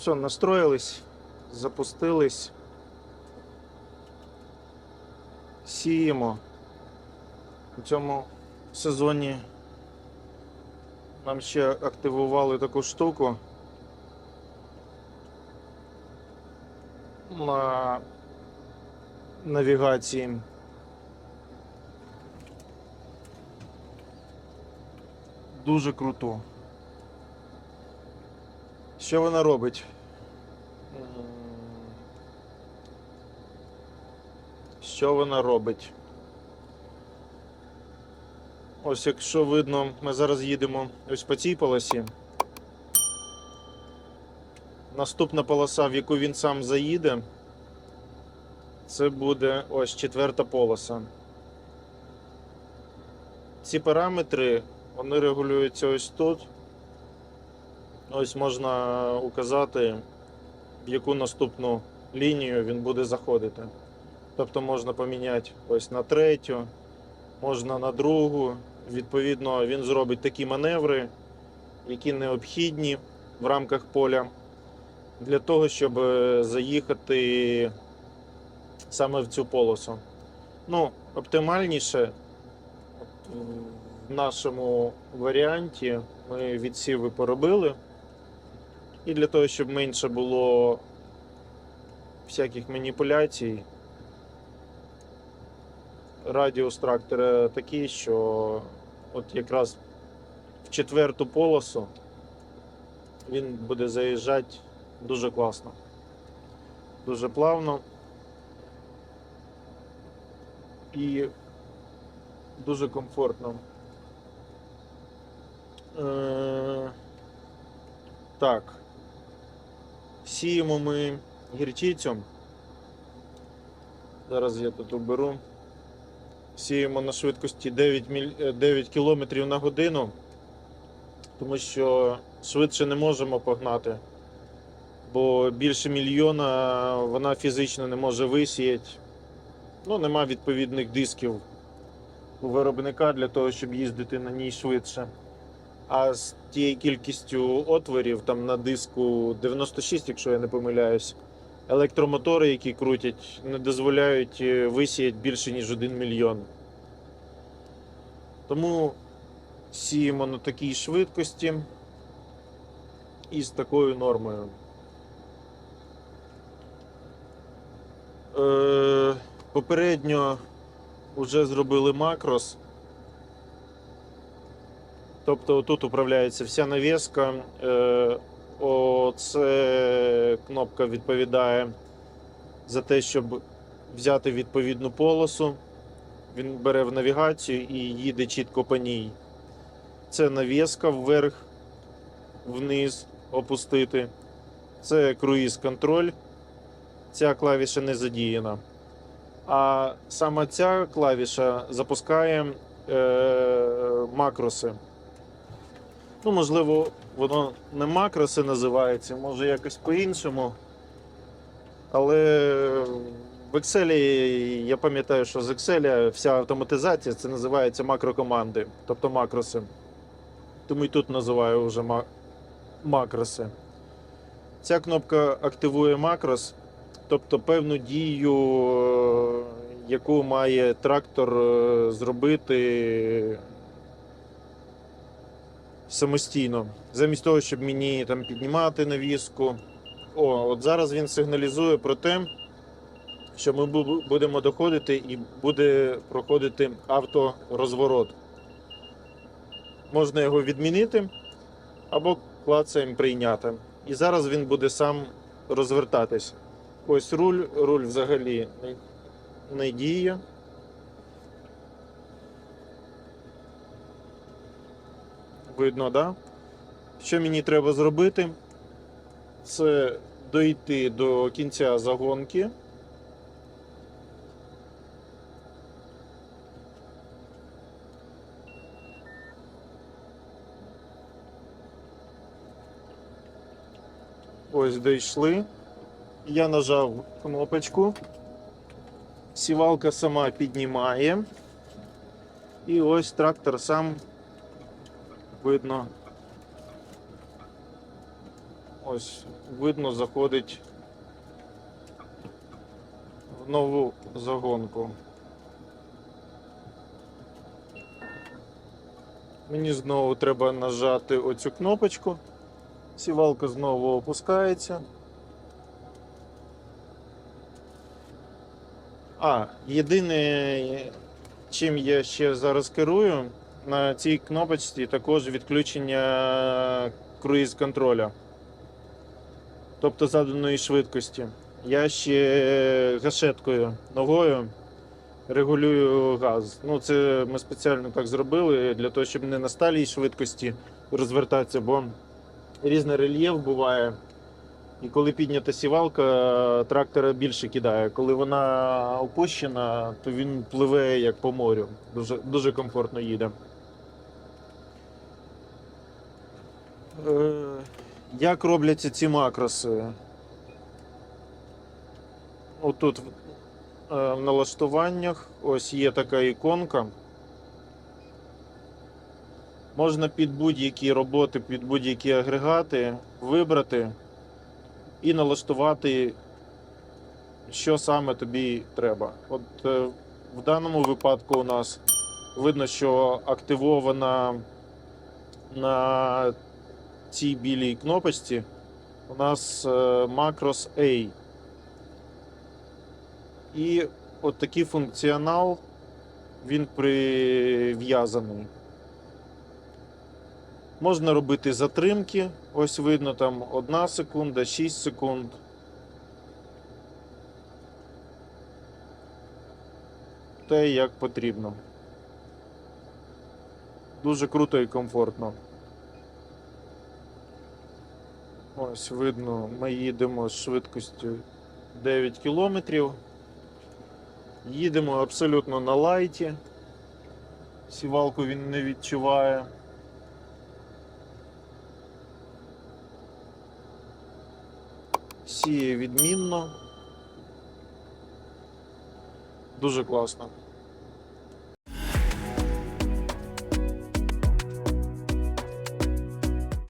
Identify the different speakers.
Speaker 1: все, настроїлись, запустились. Сіємо. У цьому сезоні нам ще активували таку штуку на навігації. Дуже круто. Що вона робить? Що вона робить? Ось якщо видно, ми зараз їдемо ось по цій полосі. Наступна полоса, в яку він сам заїде, це буде ось четверта полоса. Ці параметри вони регулюються ось тут. Ось можна указати, в яку наступну лінію він буде заходити. Тобто можна поміняти ось на третю, можна на другу. Відповідно, він зробить такі маневри, які необхідні в рамках поля для того, щоб е, заїхати саме в цю полосу. Ну, оптимальніше в нашому варіанті ми відсіви поробили. І для того, щоб менше було всяких маніпуляцій, радіус трактора такий, що от якраз в четверту полосу він буде заїжджати дуже класно, дуже плавно і дуже комфортно. Е, Так. Сіємо ми гірчицю. Зараз я тут уберу. Сіємо на швидкості 9, міль... е, 9 км на годину, тому що швидше не можемо погнати, бо більше мільйона вона фізично не може висіяти. Ну, нема відповідних дисків у виробника для того, щоб їздити на ній швидше. А з тією кількістю отворів там на диску 96, якщо я не помиляюсь, електромотори, які крутять, не дозволяють е, висіяти більше, ніж 1 мільйон. Тому сіємо на такій швидкості і з такою нормою. Е, попередньо вже зробили макрос. Тобто тут управляється вся навіска. Е, Оце кнопка відповідає за те, щоб взяти відповідну полосу. Він бере в навігацію і їде чітко по ній. Це навіска вверх, вниз опустити. Це круїз контроль. Ця клавіша не задіяна. А саме ця клавіша запускає е, макроси. Ну, можливо, воно не макроси називається, може якось по-іншому. Але в Excel я пам'ятаю, що з Excel вся автоматизація це називається макрокоманди, тобто макроси. Тому і тут називаю вже макроси. Ця кнопка активує макрос, тобто певну дію, е, яку має трактор е, зробити самостійно, замість того, щоб мені там піднімати навіску. О, от зараз він сигналізує про те, що ми будемо доходити і буде проходити авторозворот. Можна його відмінити або клацаємо прийняти. І зараз він буде сам розвертатись. Ось руль, руль взагалі не, діє. Видно, да? Що мені треба зробити? Це дойти до кінця загонки. Ось дійшли. Я нажав кнопочку. Сівалка сама піднімає. І ось трактор сам видно. Ось видно, заходить в нову загонку. Мені знову треба нажати оцю кнопочку. Сівалка знову опускається. А, єдине, чим я ще зараз керую, на цій кнопочці також відключення круїз контроля. Тобто заданої швидкості. Я ще гашеткою ногою регулюю газ. Ну, це ми спеціально так зробили для того, щоб не на сталій швидкості розвертатися, бо різний рельєф буває. І коли піднята сівалка, трактора більше кидає. Коли вона опущена, то він пливе як по морю. Дуже, дуже комфортно їде. Е, Як робляться ці макроси? Отут е, в налаштуваннях ось є така іконка. Можна під будь-які роботи, під будь-які агрегати вибрати і налаштувати, що саме тобі треба. От е, в даному випадку у нас видно, що активована на цій білій кнопочці у нас е, Macros A. І от такий функціонал він прив'язаний. Можна робити затримки. Ось видно там 1 секунда, 6 секунд. Те, як потрібно. Дуже круто і комфортно. Ось видно, ми їдемо з швидкістю 9 кілометрів. Їдемо абсолютно на лайті. Сівалку він не відчуває. Сіє відмінно. Дуже класно.